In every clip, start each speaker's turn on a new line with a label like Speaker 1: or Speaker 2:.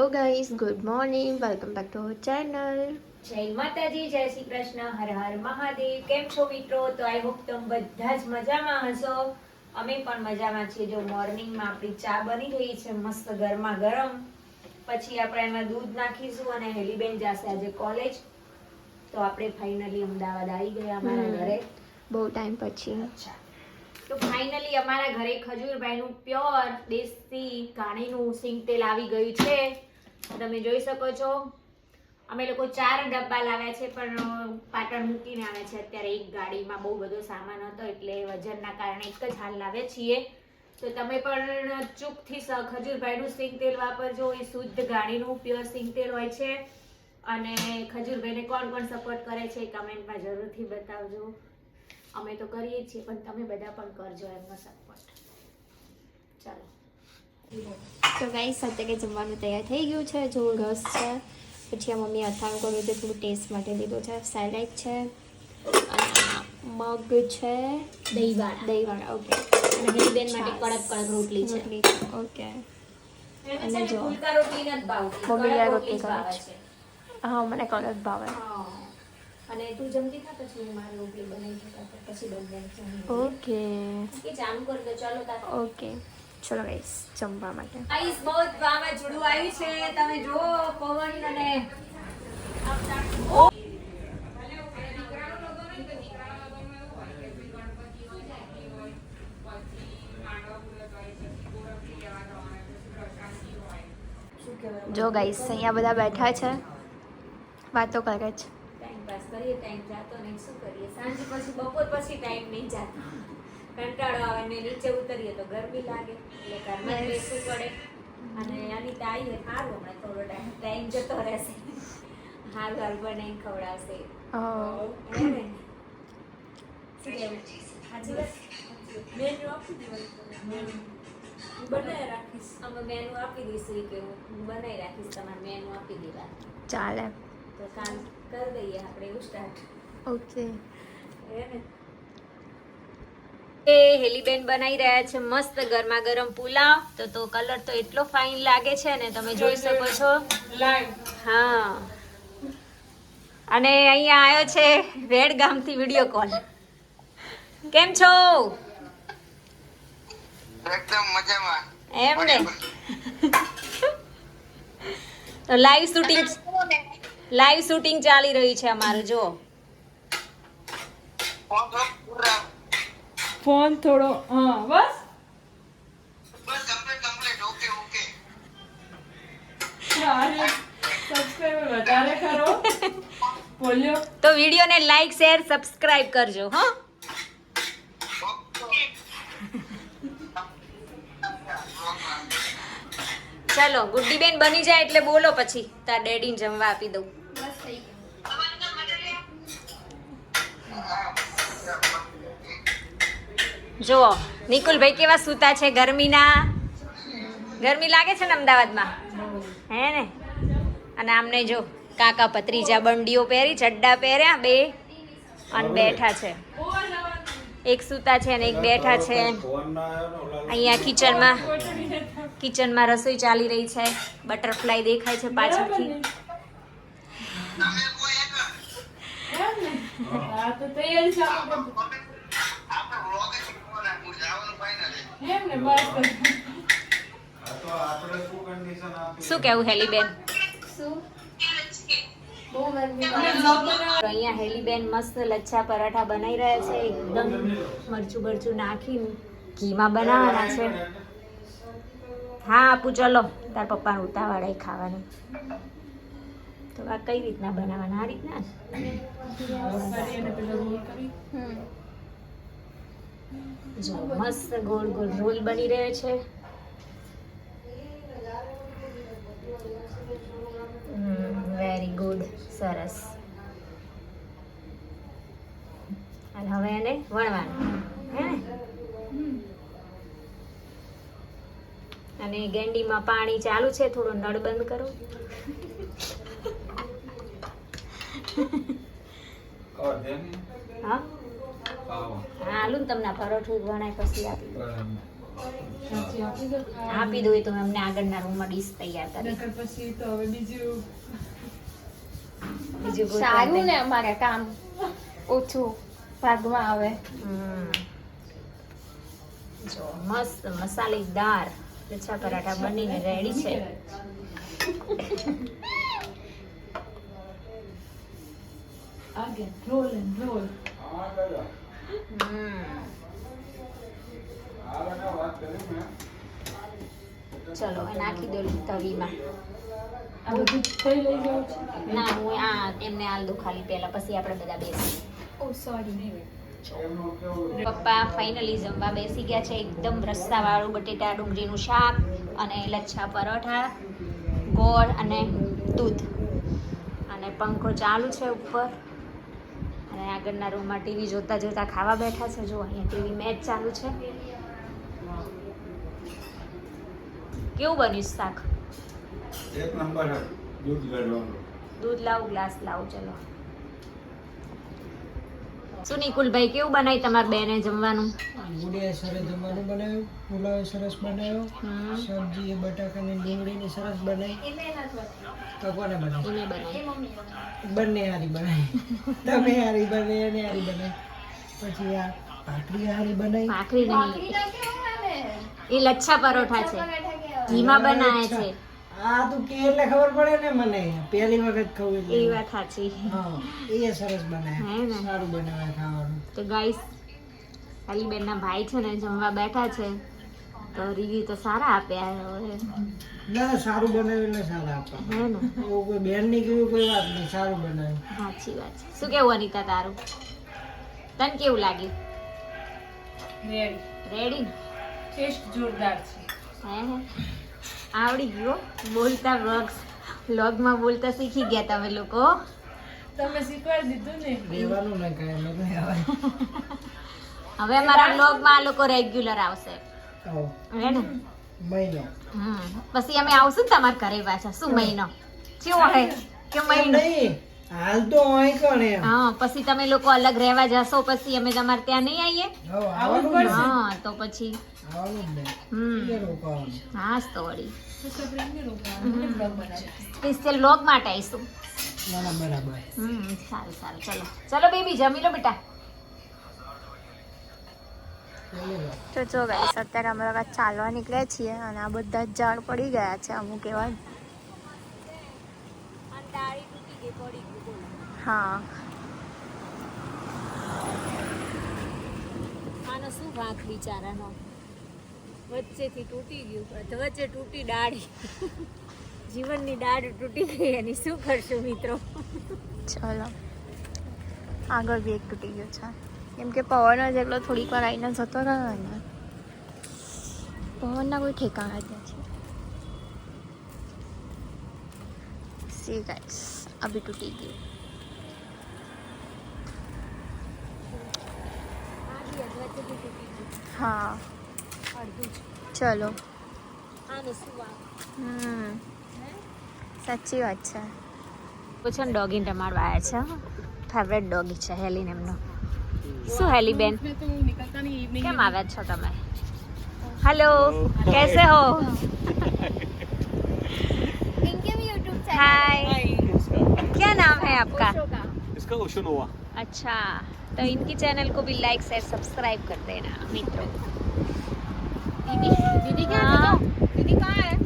Speaker 1: Hello guys good morning welcome back to our channel
Speaker 2: જય માતાજી જય શ્રી કૃષ્ણ. હર હર મહાદેવ. કેમ છો મિત્રો? તો આઈ હોપ તમે બધા જ મજામાં હશો. અમે પણ મજામાં છીએ. જો મોર્નિંગમાં આપણી ચા બની રહી છે મસ્ત ગરમા ગરમ. પછી આપણે એમાં દૂધ નાખીશું અને હેલીબેન જશે આજે કોલેજ તો આપણે ફાઇનલી અમદાવાદ આવી ગયા અમારા ઘરે.
Speaker 1: બહુ ટાઈમ પછી.
Speaker 2: અચ્છા. તો ફાઇનલી અમારા ઘરે ખજૂરભાઈનું પ્યોર દેશી ઘાણીનું સિંગ તેલ આવી ગયું છે. તમે જોઈ શકો છો. અમે લોકો ચાર ડબ્બા લાવ્યા છે, પણ પાટણ મૂકીને આવે છે. અત્યારે એક ગાડીમાં બહુ બધો સામાન હતો, એટલે વજનના કારણે એક જ હાલ લાવે છીએ. તો તમે પણ ચૂકથી સ- ખજૂરભાઈનું સિંગ તેલ વાપરજો. એ શુદ્ધ ગાડીનું પ્યોર સિંગ તેલ હોય છે. અને ખજૂરભાઈને કોણ કોણ સપોર્ટ કરે છે કમેન્ટમાં જરૂરથી બતાવજો. અમે તો કરીએ છીએ, પણ તમે બધા પણ કરજો એમનો સપોર્ટ. ચાલો.
Speaker 1: તો ગાઈઝ અત્યારે કે જમવાનું તૈયાર થઈ ગયું છે જો રસ છે. પછી આ મમ્મી અથાણું કર્યું છે થોડું ટેસ્ટ માટે લીધું છે. સેલેડ છે અને મગ છે
Speaker 2: દહીંવાળા.
Speaker 1: દહીંવાળા ઓકે
Speaker 2: અને હીરીબેન માટે કડક કડક રોટલી છે.
Speaker 1: રોટલી ઓકે અને જો. મમ્મી
Speaker 2: રોટલી છે.
Speaker 1: હા મને કડક ભાવે.
Speaker 2: અને તું જમતી થા પછી હું મારી રોટલી બનાવી પછી બંને
Speaker 1: ઓકે
Speaker 2: ચાલુ કરી દો ચાલો
Speaker 1: ઓકે ચલો ગાઈઝ જમવા માટે.
Speaker 2: આઈસ બહુ જ વાવાઝોડું આવ્યું છે. તમે જુઓ પવન અને શું કહેવાય?
Speaker 1: જો ગાઈઝ અહીંયા બધા બેઠા છે. વાતો કરે છે.
Speaker 2: ટાઈમ પાસ કરીએ ટાઈમ જાતો નહીં. શું કરીએ? સાંજ પછી બપોર પછી ટાઈમ નહીં જાતો. કંટાળો આવે ને નીચે ઉતરીએ તો ગરમી લાગે. એટલે ઘરમાં બેસવું પડે. અને અનિતા આવી હોય સારું હમણાં થોડો ટાઈમ. ટાઈમ જતો રહેશે. હાલ હાલ બનાવીને ખવડાવશે.
Speaker 1: Oh.
Speaker 2: હે ને? શું કહેવું? સાચી વાત? મેનુ આપી દેવાનું. હું બનાવી રાખીશ. અમે મેનુ આપી દઈશું કે હું બનાવી રાખીશ તમારે મેનુ આપી દેવા.
Speaker 1: ચાલે.
Speaker 2: તો કામ કરી દઈએ આપણે એવું સ્ટાર્ટ
Speaker 1: ઓકે
Speaker 2: એ હેલીબેન બનાવી રહ્યા છે મસ્ત ગરમા ગરમ પુલાવ. તો તો કલર તો એટલો ફાઇન લાગે છે ને તમે જોઈ શકો છો. હા. અને અહીંયા આવ્યો છે વેડ ગામથી વીડિયો કોલ કેમ છો?
Speaker 3: એકદમ મજામાં.
Speaker 2: એમ ને. તો લાઈવ શૂટિંગ લાઈવ શૂટિંગ ચાલી રહ્યું છે અમારું જો
Speaker 3: ફોન
Speaker 4: થોડો હા બસ?
Speaker 3: બસ complete complete okay okay
Speaker 4: subscriber વધારે કરો બોલ્યો.
Speaker 2: તો વિડિયોને લાઈક શેર સબસ્ક્રાઇબ કરજો હા. ચલો ગુડ્ડીબેન બની જાય એટલે બોલો પછી. તાર ડેડીને જમવા આપી દઉં. જુઓ નિકુલભાઈ કેવા સૂતા છે ગરમીના? ગરમી લાગે છે ને અમદાવાદમાં? હે ને? અને આમને જો કાકા પત્રીજા બંડીઓ પહેરી ચડ્ડા પહેર્યા બે અને બેઠા છે. એક સૂતા છે અને એક બેઠા છે. અહીંયા કિચનમાં કિચનમાં રસોઈ ચાલી રહી છે. બટરફ્લાય દેખાય છે પાછળથી
Speaker 3: તમે કોઈ એક
Speaker 4: હા તો તૈયારી ચાલુ
Speaker 3: આપણે વ્લોગ જ શીખવાના હું જવાનું ફાઇનલ
Speaker 4: એમ ને બસ.
Speaker 2: શું કેવું હેલીબેન?
Speaker 1: બહુ ગરમી
Speaker 2: અહીંયા હેલીબેન મસ્ત લચ્છા પરાઠા બનાવી રહ્યા છે એકદમ મરચું બરચું નાખીને ઘીમાં બનાવવાના છે. હા આપું ચલો. તાર પપ્પાને ઉતાવાળા ખાવાની. તો આ કઈ રીતના બનાવવાના? આ રીતના જો મસ્ત ગોળ ગોળ રોલ બની રહ્યો છે. વેરી ગુડ સરસ. અને હવે એને વણવાનું હે અને ગેંડીમાં પાણી ચાલુ છે થોડો નળ બંધ કરો. હા? હા આલુ ને તમને પરોઠું વણાય પછી આપી દઉં.
Speaker 4: આપી દો ખાવા.
Speaker 2: આપી દો એ તો અમને આગળના રૂમમાં ડીશ તૈયાર કરી.
Speaker 4: પછી તો હવે બીજું
Speaker 2: બીજું
Speaker 1: સારું ને અમારે કામ. ઓછું ભાગમાં આવે.
Speaker 2: હમ. જો મસ્ત મસાલેદાર લચ્છા પરાઠા બનીને રેડી છે.
Speaker 4: આગે રોલ એન્ડ રોલ.
Speaker 2: ચલો હવે નાખી દો તવીમાં.
Speaker 4: આ બધું થઈ લઈ જાઉં છે?
Speaker 2: ના હું આ એમને આ દઉં ખાલી પહેલા પછી આપણે બધા બેસી
Speaker 1: ઓ સોરી
Speaker 2: પપ્પા ફાઇનલી જમવા બેસી ગયા છે એકદમ રસ્સાવાળું બટેટા ડુંગળીનું શાક અને લચ્છા પરોઠા ગોળ અને દૂધ. અને પંખો ચાલુ છે ઉપર. અને આગળના રૂમમાં ટીવી જોતા જોતા ખાવા બેઠા છે. જો અહીંયા ટીવી મેચ ચાલુ છે. કેવું બન્યું શાક?
Speaker 3: એક નંબર દૂધ
Speaker 2: લાવું ગ્લાસ લાવું ચલો. શું નિકુલભાઈ કેવું બનાવી તમારી બેને જમવાનું?
Speaker 5: ગુડિયા સરસ જમવાનું બનાવ્યું પુલાવ સરસ બનાવ્યો સબ્જી બટાકાની ડુંગળીની સરસ બનાવી. તો કોને બનાવી. બંને હારી બનાવી. તમે હારી બને એને હારી બનાવી પછી આ ભાખરી હારી બનાવી.
Speaker 2: ભાખરી નહીં. એ લચ્છા પરોઠા છે. ઘીમાં બનાવે છે.
Speaker 5: આ તું કે એટલે ખબર પડે ને મને. પહેલી વખત ખાવું
Speaker 2: એ વાત સાચી.
Speaker 5: હા એ સરસ બનાવે.
Speaker 2: હે ને?
Speaker 5: સારું બનાવે ખાવાનું.
Speaker 2: તો ગાઈસ બેનના ભાઈ છે ને જમવા બેઠા છે. તો રિવ્યુ તો સારા આપ્યા હવે.
Speaker 5: ના ના સારું બનાવ્યું એટલે સારા આપવા
Speaker 2: હે ને?
Speaker 5: એવું કોઈ બેનની કેવું કોઈ વાત નહીં સારું બનાવ્યું.
Speaker 2: સાચી વાત છે. શું કેવું અનિતા તારું? તને કેવું લાગ્યું?
Speaker 4: રેડી
Speaker 2: રેડી
Speaker 4: ટેસ્ટ જોરદાર છે.
Speaker 2: હે હે આવડી ગયો બોલતા વ્લોગ્સ વ્લોગમાં બોલતા શીખી ગયા તમે લોકો.
Speaker 4: તમે શીખવાડી દીધું ને.
Speaker 5: રહેવાનું ને કાંઈ લોકો આવે
Speaker 2: હવે અમારા વ્લોગમાં આ લોકો રેગ્યુલર આવશે.
Speaker 5: આવો. મહિનો.
Speaker 2: હમ. પછી અમે આવશું ને તમારા ઘરે પાછા. શું મહિનો? શું હે? કે મહિનો?
Speaker 5: નહીં? હાલ તો અહીં કણે
Speaker 2: હા પછી તમે લોકો અલગ રહેવા જશો પછી અમે તમારે ત્યાં નહીં આવીએ? હા તો પછી. હા તો વળી. સ્પેશિયલ લોક માટે આવીશું.
Speaker 5: ના ના બરાબર.
Speaker 2: હમ સારું સારું. ચલો. ચલો બેબી જમી લો બેટા.
Speaker 1: તો જો ગાઈસ અત્યારે અમે લોકો ચાલવા નીકળ્યા છીએ અને આ બધા જ ઝાડ પડી ગયા છે. અમુક એવા હા.
Speaker 2: આનો શું વાંક બિચારાનો? વચ્ચેથી તૂટી ગયું વચ્ચે તૂટી દાઢ જીવનની દાઢ તૂટી ગઈ એની શું કરશું મિત્રો?
Speaker 1: ચલો. આગળ બી એક તૂટી ગયો છે. કેમ કે પવન જ એટલો થોડીક વાર આવીને જતો રહ્યો ને પવનના કોઈ ઠેકાણા જ નથી. સી ગાઈસ આ બી તૂટી ગયું. હા ચલો
Speaker 2: આનો શું વાંક
Speaker 1: હમ સાચી વાત છે
Speaker 2: પૂછો ને ડોગીને રમાડવા આવ્યા છે ફેવરેટ ડોગી છે હેલીન એમનો શું હેલી બેન કેમ આવ્યા છો તમે હેલો કેસે હો हाय क्या नाम है आपका
Speaker 6: इसका ओशनोवा
Speaker 2: अच्छा तो इनकी चैनल को भी लाइक शेयर सब्सक्राइब कर देना मित्रों दीदी दीदी क्या हाँ? दीदी कहाँ है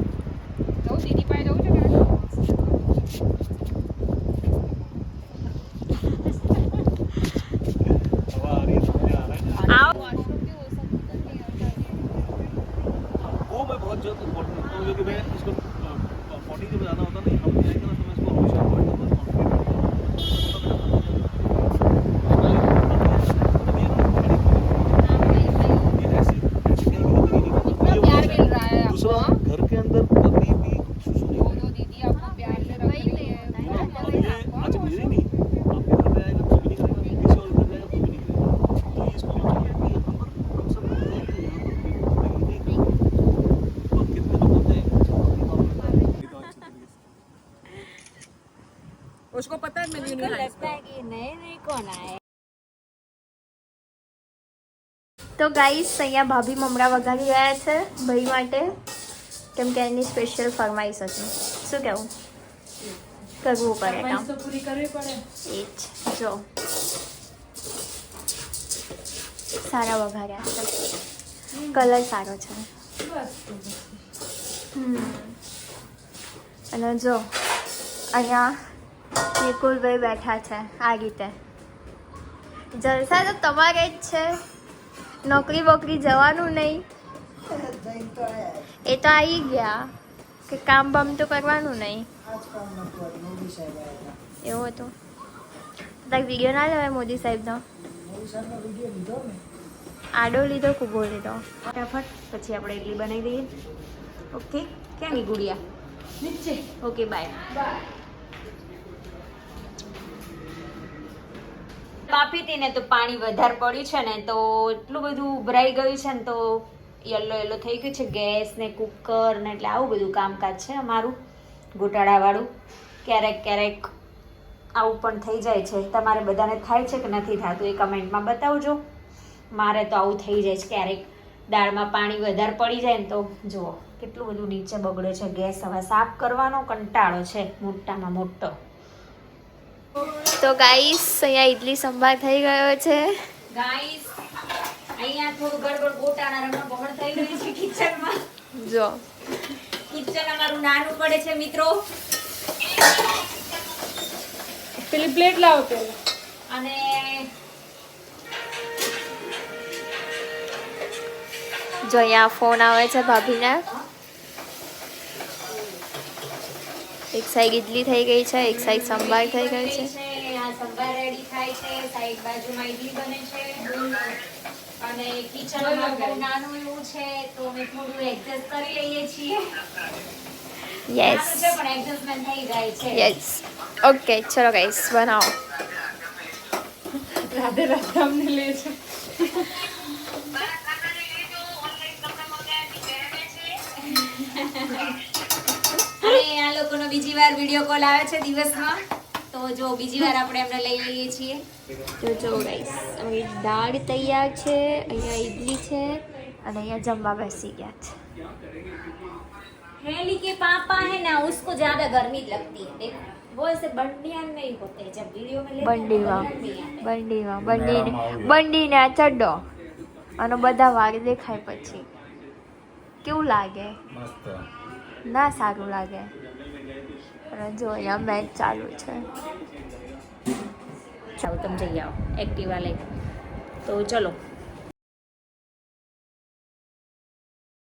Speaker 4: पता है मैं
Speaker 2: लगता है कि नए नए कौन आए
Speaker 1: તો ગાઈસ અહીંયા ભાભી મમરા વઘારી રહ્યા છે ભાઈ માટે કેમ કે એની સ્પેશિયલ ફરમાઈશ હતી શું કહેવું કરવું પડે કામ
Speaker 4: ફરમાઈશ તો પૂરી કરવી પડે
Speaker 1: એ જ જો સારા વઘાર્યા છે કલર સારો છે
Speaker 4: બસ તો પછી.
Speaker 1: હમ. અને જો અહીંયા નિકુલભાઈ બેઠા છે, આ રીતે. જલસા તો તમારે જ છે. નોકરી બોકરી જવાનું નહીં. એ તો આવી ગયા કે કામ બામ તો કરવાનું નહીં. એવું હતું. તારે વીડિયો ના લેવાય મોદી સાહેબનો? આડો લીધો કૂબો લીધો?
Speaker 2: ફટાફટ, પછી આપણે ઇડલી બનાવી દઈએ. ઓકે ક્યાંની ગુડિયા?
Speaker 4: નીચે.
Speaker 2: Okay bye. બાફી હતી ને તો પાણી વધારે પડ્યું છે ને તો એટલું બધું ઉભરાઈ ગયું છે ને તો યલો યલો થઈ ગયું છે ગેસ ને કુકર ને એટલે આવું બધું કામકાજ છે અમારું, ગોટાળાવાળું. ક્યારેક ક્યારેક આવું પણ થઈ જાય છે. તમારે બધાને થાય છે કે નથી થતું એ કમેન્ટમાં બતાવજો. મારે તો આવું થઈ જાય છે ક્યારેક. દાળમાં પાણી વધારે પડી જાય ને તો જુઓ, કેટલું બધું નીચે બગડે છે. ગેસ હવે સાફ કરવાનો કંટાળો છે મોટામાં મોટો.
Speaker 1: તો ગાઈસ અહીંયા ઇડલી સંભાર થઈ ગયો છે.
Speaker 2: ગાઈસ અહીંયા થોડું ગડબડ ગોટાના રમણ બગડ થઈ ગયું છે કિચનમાં
Speaker 1: જો.
Speaker 2: કિચન અમારું નાનું પડે છે મિત્રો.
Speaker 4: પેલી પ્લેટ લાવો પેલા.
Speaker 2: અને
Speaker 1: જો અહીંયા ફોન આવે છે ભાભીને. એક સાઈડ ઇડલી થઈ ગઈ છે એક સાઈડ સંભાર થઈ ગઈ છે.
Speaker 2: આ સંભાર રેડી થાય છે સાઈડ બાજુમાં ઈડલી બને છે અને કિચનમાં બહુ નાનું એવું છે તો અમે થોડું એડજસ્ટ કરી લઈએ છીએ.
Speaker 1: યસ
Speaker 2: પણ એડજસ્ટમેન્ટ થઈ જાય છે.
Speaker 1: યસ ઓકે ચલો ગાઈસ બનાવો.
Speaker 4: રાધે રાધે અમને લે
Speaker 2: બીજી વાર વિડીયો કોલ આવે છે દિવસમાં તો જો બીજી વાર આપણે એમને લઈ લઈએ છીએ
Speaker 1: તો જો ગાઈસ હવે દાળ તૈયાર છે અહીંયા ઇડલી છે અને અહીંયા જમવા બેસી ગયા છે
Speaker 2: हेली के पापा है ना उसको ज्यादा गर्मी लगती है देखो वो ऐसे बंडियान नहीं होते जब वीडियो में लेते हैं तो
Speaker 1: બંડીમાં
Speaker 2: बंडियान नहीं आते।
Speaker 1: બંડીમાં બંડીને બંડીને આ ચડ્ડો અને બધા વાળ દેખાય પછી કેવું લાગે ના સારું લાગે અને જો અહીંયા મેચ ચાલુ છે.
Speaker 2: ચાલો તમે જઈ આવો. એક્ટિવા લઈ તો ચલો.